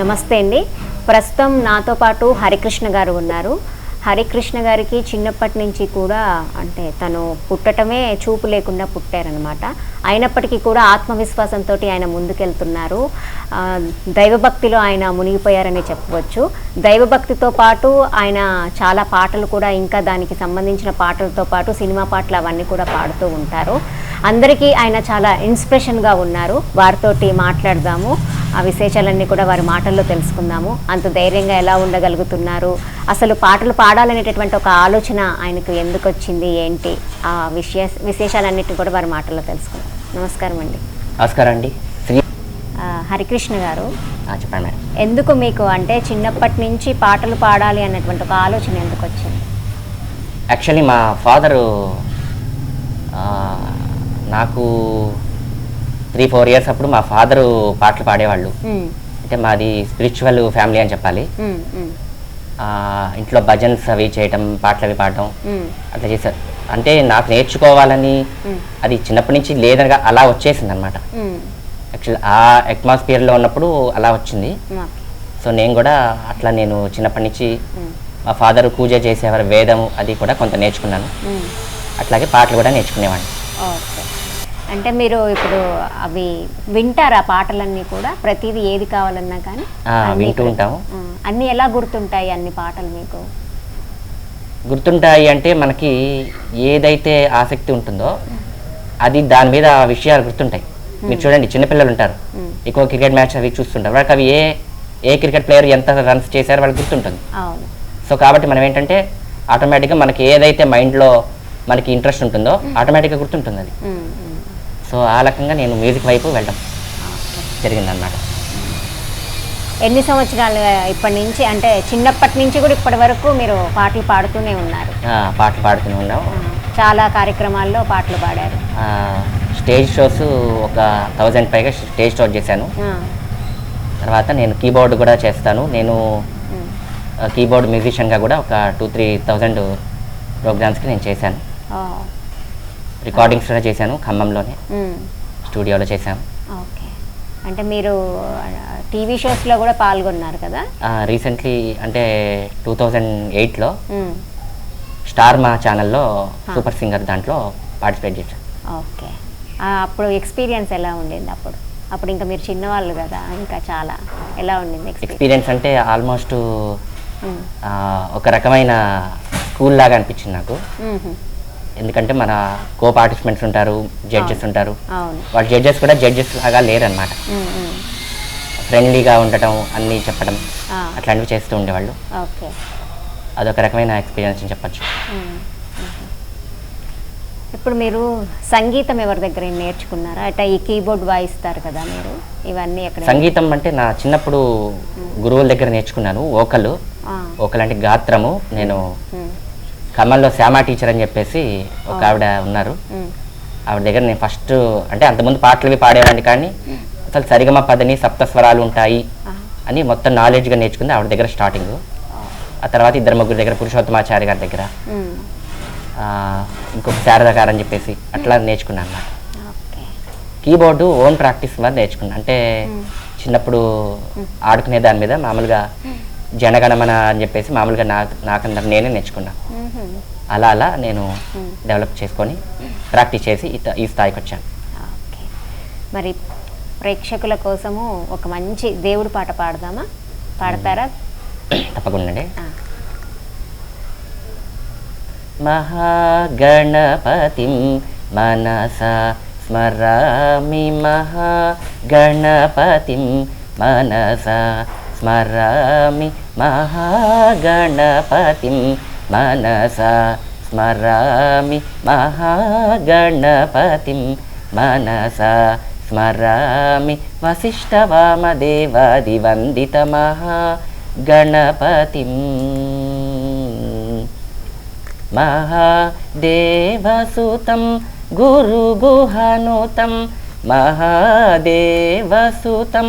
నమస్తే అండి. ప్రస్తుతం నాతో పాటు హరికృష్ణ గారు ఉన్నారు. హరికృష్ణ గారికి చిన్నప్పటి నుంచి కూడా అంటే తను పుట్టటమే చూపు లేకుండా పుట్టారనమాట అయినప్పటికీ కూడా ఆత్మవిశ్వాసంతో ఆయన ముందుకెళ్తున్నారు. దైవభక్తిలో ఆయన మునిగిపోయారని చెప్పవచ్చు. దైవభక్తితో పాటు ఆయన చాలా పాటలు కూడా ఇంకా దానికి సంబంధించిన పాటలతో పాటు సినిమా పాటలు అవన్నీ కూడా పాడుతూ ఉంటారు. అందరికీ ఆయన చాలా ఇన్స్పిరేషన్గా ఉన్నారు. వారితోటి మాట్లాడదాము. ఆ విశేషాలన్నీ కూడా వారి మాటల్లో తెలుసుకుందాము. అంత ధైర్యంగా ఎలా ఉండగలుగుతున్నారు? అసలు పాటలు పాడాలనేటటువంటి ఒక ఆలోచన ఆయనకు ఎందుకు వచ్చింది ఏంటి? ఆ విషయ విశేషాలన్నిటిని కూడా వారి మాటల్లో తెలుసుకుందాం. నమస్కారం అండి. నమస్కారం అండి. హరికృష్ణ గారు. చెప్పండి ఎందుకు మీకు అంటే చిన్నప్పటి నుంచి పాటలు పాడాలి అన్నటువంటి ఒక ఆలోచన ఎందుకు వచ్చింది యాక్చువల్లీ మా ఫాదరు నాకు త్రీ ఫోర్ ఇయర్స్ అప్పుడు మా ఫాదరు పాటలు పాడేవాళ్ళు. అంటే మాది స్పిరిచువల్ ఫ్యామిలీ అని చెప్పాలి. ఇంట్లో భజన్స్ అవి చేయటం పాటలు అవి పాడటం అట్లా చేశారు. అంటే నాకు నేర్చుకోవాలని అది చిన్నప్పటి నుంచి లేదనగా అలా వచ్చేసింది అనమాట ఉమ్, యాక్చువల్లీ ఆ అట్మాస్ఫియర్లో ఉన్నప్పుడు అలా వచ్చింది. సో నేను కూడా అట్లా నేను చిన్నప్పటి నుంచి మా ఫాదర్ పూజ చేసేవారు వేదం అది కూడా కొంత నేర్చుకున్నాను. అట్లాగే పాటలు కూడా నేర్చుకునేవాడిని. అంటే మీరు ఇప్పుడు అవి వింటారా పాటలన్నీ కూడా? ప్రతిదీ ఏది కావాలన్నా కానీ వింటూ ఉంటాము. అన్నీ ఎలా గుర్తుంటాయి అన్ని పాటలు మీకు? గుర్తుంటాయి అంటే మనకి ఏదైతే ఆసక్తి ఉంటుందో అది దాని మీద ఆ విషయాలు గుర్తుంటాయి. మీరు చూడండి చిన్నపిల్లలు ఉంటారు. ఎక్కువ క్రికెట్ మ్యాచ్ అవి చూస్తుంటారు. వాళ్ళకి అవి ఏ ఏ క్రికెట్ ప్లేయర్ ఎంత రన్స్ చేశారో వాళ్ళకి గుర్తుంటుంది. సో కాబట్టి మనం ఏంటంటే ఆటోమేటిక్గా మనకి ఏదైతే మైండ్లో మనకి ఇంట్రెస్ట్ ఉంటుందో ఆటోమేటిక్గా గుర్తుంటుంది అది. సో ఆ రకంగా నేను మ్యూజిక్ వైపు వెళ్ళడం ఓకే. జరిగిందనమాట ఎన్ని సంవత్సరాలు ఇప్పటి నుంచి అంటే చిన్నప్పటి నుంచి కూడా ఇప్పటి వరకు మీరు పాటలు పాడుతూనే ఉన్నారు? పాటలు పాడుతూనే ఉన్నాం. చాలా కార్యక్రమాల్లో పాటలు పాడారు. స్టేజ్ షోస్ ఒక థౌజండ్ పైగా స్టేజ్ షోస్ చేశాను. తర్వాత నేను కీబోర్డ్ కూడా చేస్తాను. నేను కీబోర్డ్ మ్యూజిషియన్గా కూడా ఒక టూ త్రీ థౌజండ్ ప్రోగ్రామ్స్కి నేను చేశాను. రికార్డింగ్స్ కూడా చేశాను ఖమ్మంలోనే. స్టూడియోలో చేశాను ఓకే. అంటే మీరు టీవీ షోస్లో కూడా పాల్గొన్నారు కదా? రీసెంట్లీ అంటే టూ థౌజండ్ ఎయిట్లో స్టార్ మా ఛానల్లో సూపర్ సింగర్ దాంట్లో పార్టిసిపేట్ చేశాను ఓకే. అప్పుడు ఎక్స్పీరియన్స్ ఎలా ఉండింది అప్పుడు? అప్పుడు ఇంకా మీరు చిన్నవాళ్ళు కదా ఇంకా చాలా. ఎలా ఉండింది ఎక్స్పీరియన్స్ అంటే ఆల్మోస్ట్ ఒక రకమైన స్కూల్ లాగా అనిపించింది నాకు. ఎందుకంటే మన కో పార్టిసిపెంట్స్ ఉంటారు జడ్జెస్ ఉంటారు. వాళ్ళ జడ్జెస్ కూడా జడ్జెస్ లాగా లేరనమాట. ఫ్రెండ్లీగా ఉండటం అన్నీ చెప్పడం అట్లాంటివి చేస్తూ ఉండేవాళ్ళు. ఓకే. అదొక రకమైన ఎక్స్పీరియన్స్ అని చెప్పచ్చు. ఇప్పుడు మీరు సంగీతం ఎవరి దగ్గర నేర్చుకున్నారా? అట్లా ఈ కీబోర్డ్ వాయిస్తారు కదా మీరు? ఇవన్నీ ఎక్కడ సంగీతం అంటే నా చిన్నప్పుడు గురువుల దగ్గర నేర్చుకున్నాను ఓకలు ఓకలు అంటే గాత్రము. నేను ఖమ్మంలో శ్యామా టీచర్ అని చెప్పేసి ఒక ఆవిడ ఉన్నారు. ఆవిడ దగ్గర నేను ఫస్ట్ అంటే అంతకుముందు పాటలు పాడేవాడిని కానీ అసలు సరిగమ పదని సప్తస్వరాలు ఉంటాయి అని మొత్తం నాలెడ్జ్గా నేర్చుకుంది ఆవిడ దగ్గర స్టార్టింగ్ ఆ. తర్వాత ఇద్దరు ముగ్గురు దగ్గర పురుషోత్తమాచారి గారి దగ్గర. ఇంకొక శారద గారు అని చెప్పేసి అట్లా నేర్చుకున్నాను అన్నమాట. కీబోర్డు ఓన్ ప్రాక్టీస్ మీద నేర్చుకున్నాను అంటే చిన్నప్పుడు ఆడుకునే దాని మీద మామూలుగా జనగణమన అని చెప్పేసి మామూలుగా నా నాకందరు నేనే నేర్చుకున్నాను. అలా అలా నేను డెవలప్ చేసుకొని ప్రాక్టీస్ చేసి ఈ- స్థాయికి వచ్చాను. మరి ప్రేక్షకుల కోసము ఒక మంచి దేవుడి పాట పాడదామా? పాడతారా? తప్పకుండా మహాగణపతిం మనసా స్మరామి మహాగణపతిం మనసా स्मरामि महागणपतिं। मनसा स्मरामि महागणपतिं। मनसा स्मरामि वसिष्ठवामदेवादिवन्दितमहागणपतिं। महादेवसुतं गुरुगुहनुतं। महादेवसुतं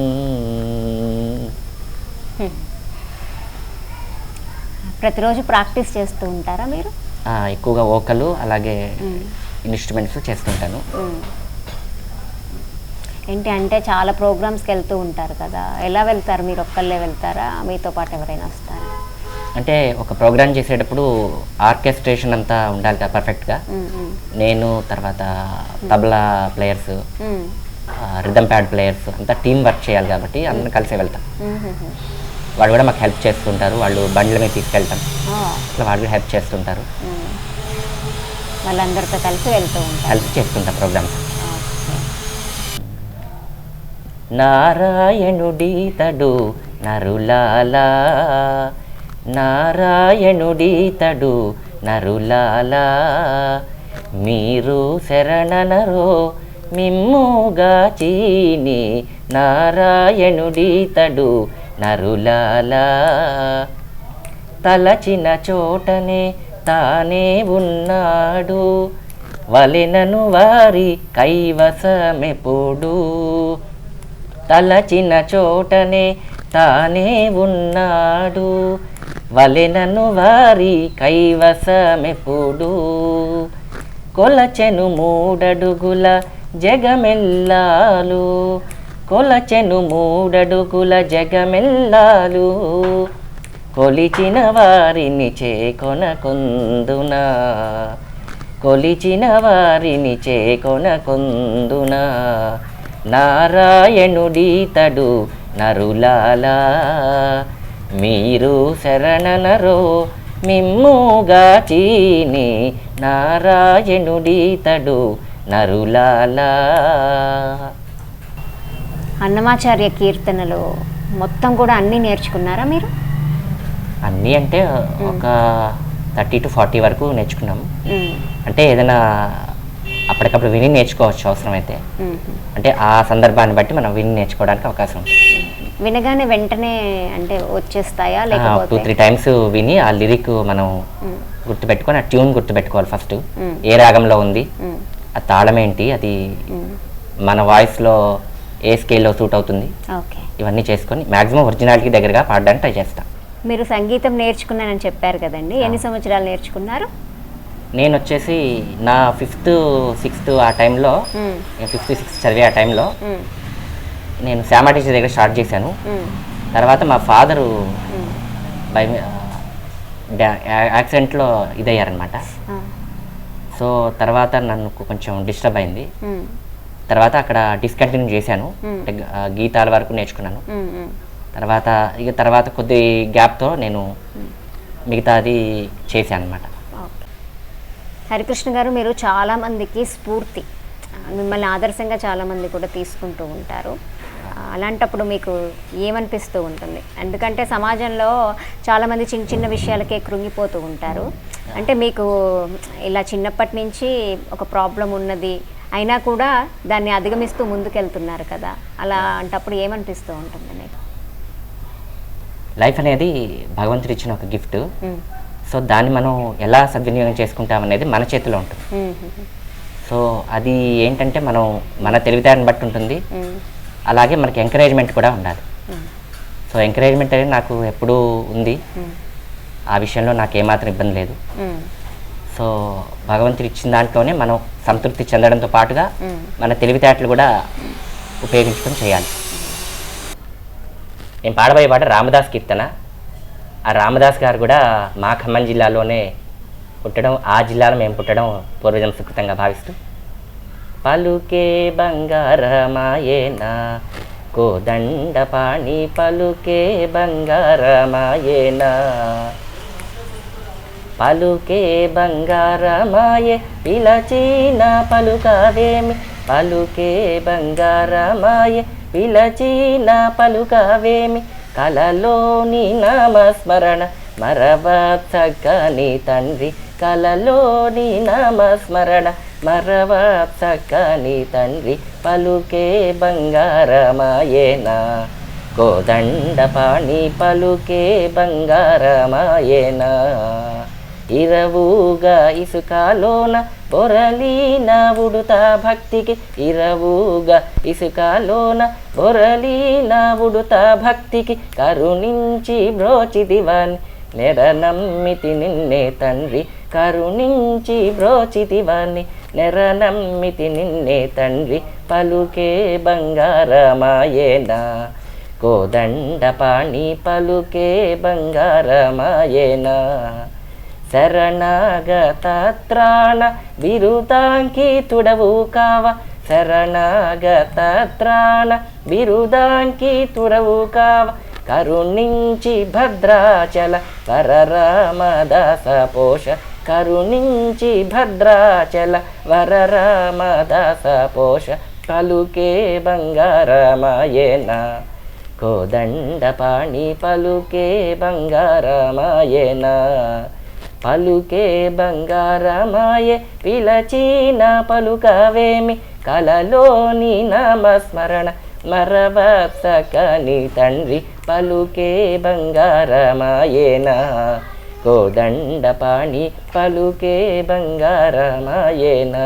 ప్రతిరోజు ప్రాక్టీస్ చేస్తూ ఉంటారా మీరు? ఎక్కువగా ఓకలు అలాగే ఇన్స్ట్రుమెంట్స్ చేస్తుంటాను. ఏంటి అంటే చాలా ప్రోగ్రామ్స్కి వెళ్తూ ఉంటారు కదా. ఎలా వెళ్తారు? మీరు ఒక్కళ్ళే వెళ్తారా? మీతో పాటు ఎవరైనా వస్తారా? అంటే ఒక ప్రోగ్రామ్ చేసేటప్పుడు ఆర్కెస్ట్రేషన్ అంతా ఉండాలి కదా పర్ఫెక్ట్గా. నేను తర్వాత tabla players. Rhythm pad players అంతా టీం వర్క్ చేయాలి కాబట్టి అందరం కలిసే వెళ్తాం. వాళ్ళు కూడా మాకు హెల్ప్ చేస్తుంటారు. వాళ్ళు బండ్ల మీద తీసుకెళ్తాం. అట్లా వాళ్ళు కూడా హెల్ప్ చేస్తుంటారు. వాళ్ళందరితో కలిసి వెళ్తూ ఉంటారు. హెల్ప్ చేస్తుంటాం ప్రోగ్రామ్స్. నారాయణుడీతడు నరులాలా. నారాయణుడీతడు నరులాలా. మీరు శరణనరో మిమ్ముగా చీని నారాయణుడీతడు నరులాలా. తలచిన చోటనే తానే ఉన్నాడు. వలెనను వారి కైవసమెప్పుడు. తలచిన చోటనే తానే ఉన్నాడు. వలెనను వారి కైవసమెప్పుడు. కొలచెను మూడడుగుల జగమెల్లాలు. కొలచెను మూడడుగుల జగమెల్లాలు. కొలిచిన వారిని చేకొనకుందునా. కొలిచిన వారిని చేకొనకుందునా. నారాయణుడీతడు నరులాలా. మీరు శరణనరో మిమ్ముగా చీని నారాయణుడీతడు నరులాలా. అన్నమాచార్య కీర్తనలు మొత్తం కూడా అన్నీ నేర్చుకున్నారా మీరు అన్నీ అంటే ఒక థర్టీ టు ఫార్టీ వరకు నేర్చుకున్నాము. అంటే ఏదైనా అప్పటికప్పుడు విని నేర్చుకోవచ్చు అవసరమైతే. అంటే ఆ సందర్భాన్ని బట్టి మనం విని నేర్చుకోవడానికి అవకాశం ఉంటుంది వినగానే వెంటనే అంటే వచ్చేస్తాయా టూ లేకపోతే త్రీ టైమ్స్ విని ఆ లిరిక్ మనం. గుర్తుపెట్టుకొని ఆ ట్యూన్ గుర్తుపెట్టుకోవాలి ఫస్ట్. ఏ రాగంలో ఉంది. ఆ తాళం ఏంటి అది. మన వాయిస్లో ఏ స్కేల్లో సూట్ అవుతుంది ఓకే ఇవన్నీ చేసుకొని మ్యాక్సిమం ఒరిజినాలిటీ దగ్గరగా పాడడానికి ట్రై చేస్తాను మీరు సంగీతం నేర్చుకున్నానని చెప్పారు కదండి ఎన్ని సంవత్సరాలు నేర్చుకున్నారు నేను వచ్చేసి నా ఫిఫ్త్ సిక్స్త్ ఆ టైంలో ఫిఫ్త్ సిక్స్త్ చదివే ఆ టైంలో. నేను శ్యామ టీచర్ దగ్గర స్టార్ట్ చేశాను. తర్వాత మా ఫాదరు. బై యాక్సిడెంట్లో ఇదయ్యారనమాట. సో తర్వాత నన్ను కొంచెం డిస్టర్బ్ అయింది. తర్వాత అక్కడ డిస్కంటిన్యూ చేశాను. అంటే గీతాల వరకు నేర్చుకున్నాను. తర్వాత ఇక తర్వాత కొద్ది గ్యాప్తో నేను మిగతాది చేశాను అనమాట హరికృష్ణ గారు మీరు చాలామందికి స్ఫూర్తి మిమ్మల్ని ఆదర్శంగా చాలామంది కూడా తీసుకుంటూ ఉంటారు. అలాంటప్పుడు మీకు ఏమనిపిస్తూ ఉంటుంది? ఎందుకంటే సమాజంలో చాలామంది చిన్న చిన్న విషయాలకే కృంగిపోతూ ఉంటారు. అంటే మీకు ఇలా చిన్నప్పటి నుంచి ఒక ప్రాబ్లం ఉన్నది అయినా కూడా దాన్ని అధిగమిస్తూ ముందుకెళ్తున్నారు కదా అలా అంటప్పుడు ఏమనిపిస్తూ ఉంటుంది మీకు లైఫ్ అనేది భగవంతుడు ఇచ్చిన ఒక గిఫ్ట్. సో దాన్ని మనం ఎలా సద్వినియోగం చేసుకుంటాం అనేది మన చేతిలో ఉంటుంది. సో అది ఏంటంటే మనం మన తెలివితేటను బట్టి ఉంటుంది. అలాగే మనకి ఎంకరేజ్మెంట్ కూడా ఉండాలి. సో ఎంకరేజ్మెంట్ అనేది నాకు ఎప్పుడూ ఉంది. ఆ విషయంలో నాకు ఏమాత్రం ఇబ్బంది లేదు. సో భగవంతుడు ఇచ్చిన దాంట్లోనే మనం సంతృప్తి చెందడంతో పాటుగా. మన తెలివితేటలు కూడా ఉపయోగించుకొని చేయాలి నేను పాడబోయే పాట రామదాస్ కీర్తన ఆ రామదాస్ గారు కూడా మా ఖమ్మం జిల్లాలోనే పుట్టడం ఆ జిల్లాలో మేము పుట్టడం పూర్వజం సుకృతంగా భావిస్తూ పలుకే బంగారమాయేనా కోదండ పాణి పలుకే బంగారమాయేనా పలుకే బంగారమాయే పిలచీన పలుకవేమి? పలుకే బంగారమాయే పిలచీన పలుకవేమి? కలలోని నామస్మరణ మరవచ్చని తండ్రి. కలలోని నామస్మరణ మరవచ్చని తండ్రి. పలుకే బంగారమాయేనా కోదండపాణి పలుకే బంగారమాయేనా ఇరవుగా ఇసుకలోన బొరలీన ఉడుతా భక్తికి. ఇరవుగా ఇసుకలోన బొరలీన ఉడుతా భక్తికి. కరుణించి బ్రోచిదివాని నెర నెరనమ్మితి నిన్నే తండ్రి. కరుణించి బ్రోచిదివాని నెర నెరనమ్మితి నిన్నే తండ్రి. పలుకే బంగారమాయేనా. కోదండపాణి పలుకే బంగారమాయేనా. శరణాగతాత్రాణ బిరుదాంకితుడవు కావ శరణాగతాత్రాణ బిరుదాంకితుడవు కావ కరుణించి భద్రాచల వరరామదాస పోష కరుణించి భద్రాచల వరరామదాస పోష పలుకే బంగారమాయేనా కోదండపాణి పలుకే బంగారమాయేనా పలుకే బంగారమాయే పిలచిన పలుకవేమి కలలోని నామస్మరణ మరవసకని తండ్రి పలుకే బంగారమాయేనా? కోదండపాణి పలుకే బంగారమాయేనా?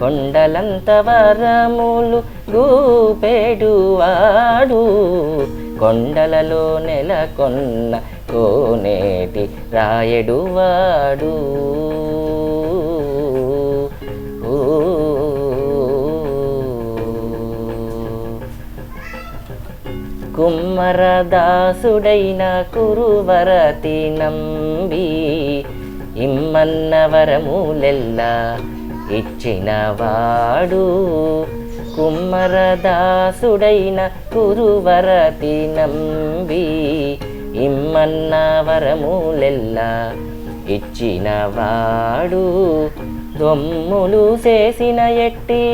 కొండలంత వరములు గూపెడువాడు కొండలలో నెలకొన్న కోనేటి రాయడువాడు ఊ. కుమ్మరదాసుడైన కురువరతి నంబి ఇమ్మన్న వరములెల్లా ఇచ్చినవాడు కుమ్మరదాసుడైన కురువరతి నంబి ఇమ్మన్న వరములెల్ల ఇచ్చినవాడు దొమ్ములు చేసిన ఎట్టి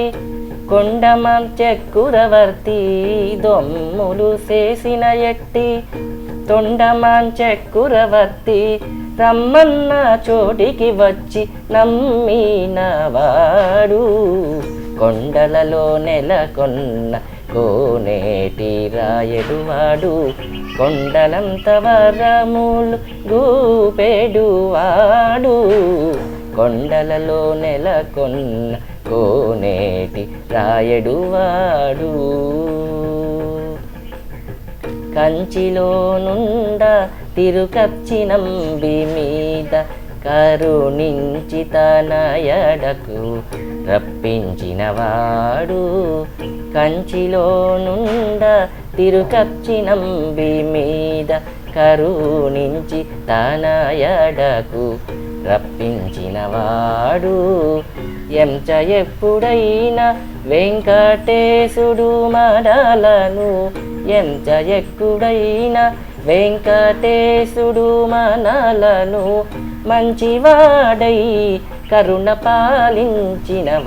కొండమం చెక్కురవర్తి దొమ్ములు చేసిన ఎట్టి తొండమాన్ చెక్కురవర్తి రమ్మన్న చోటికి వచ్చి నమ్మినవాడు కొండలలో నెలకొన్న కోనేటి రాయడువాడు కొండలంత వరములు గూపెడువాడు కొండలలో నెలకొన్న కోనేటి రాయడువాడు కంచిలో నుండ తిరుకచ్చినంబి మీద కరుణించి తనయడకు రప్పించినవాడు కంచిలో నుండ తిరుకచ్చినంబి మీద కరుణించి తనయడకు రప్పించినవాడు ఎంచ ఎప్పుడైనా వెంకటేశుడు మడలను ఎంచ ఎక్కుడైనా వెంకటేశుడు మనలను మంచివాడై కరుణ పాలించినవాడు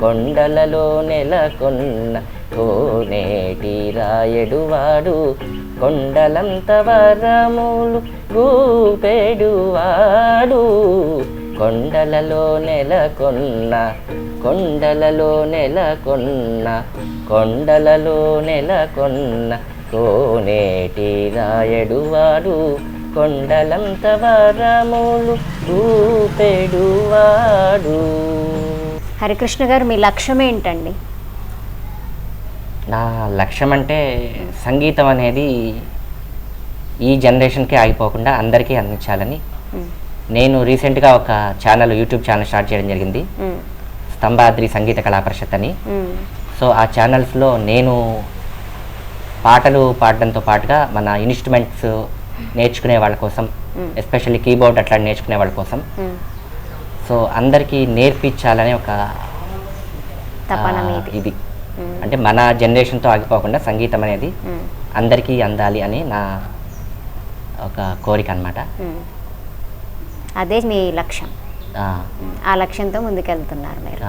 కొండలలో నెలకొన్న కోనేటి రాయడువాడు కొండలంత వరములు గూపెడువాడు కొండలలో నెలకొన్న కొండలలో నెలకొన్న కొండలలో నెలకొన్న కోనేటి రాయడువాడు కొండలంత వరములు గూపెడువాడు హరికృష్ణ గారు మీ లక్ష్యం ఏంటండి నా లక్ష్యం అంటే సంగీతం అనేది ఈ జనరేషన్కి ఆగిపోకుండా అందరికీ అందించాలని. నేను రీసెంట్గా ఒక ఛానల్ యూట్యూబ్ ఛానల్ స్టార్ట్ చేయడం జరిగింది. స్తంభాద్రి సంగీత కళా పరిషత్ అని. సో ఆ ఛానల్స్లో నేను పాటలు పాడడంతో పాటుగా మన ఇన్స్ట్రుమెంట్స్ నేర్చుకునే వాళ్ళ కోసం. ఎస్పెషల్లీ కీబోర్డ్ అట్లా నేర్చుకునే వాళ్ళ కోసం. సో అందరికీ నేర్పించాలనే ఒక ఇది అంటే మన జనరేషన్తో ఆగిపోకుండా సంగీతం అనేది. అందరికీ అందాలి అని నా ఒక కోరిక అనమాట. అదే మీ లక్ష్యం. ఆ. లక్ష్యంతో ముందుకెళ్తున్నారు మీరు.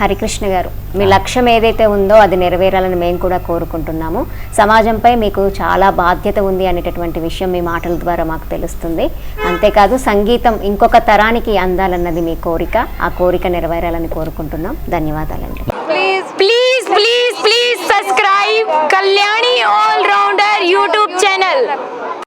హరికృష్ణ గారు మీ లక్ష్యం ఏదైతే ఉందో అది నెరవేరాలని మేము కూడా కోరుకుంటున్నాము. సమాజంపై మీకు చాలా బాధ్యత ఉంది అనేటటువంటి విషయం మీ మాటల ద్వారా మాకు తెలుస్తుంది. అంతేకాదు సంగీతం ఇంకొక తరానికి అందాలన్నది మీ కోరిక. ఆ కోరిక నెరవేరాలని కోరుకుంటున్నాం. ధన్యవాదాలండి. Please please please please subscribe kalyani all rounder youtube channel.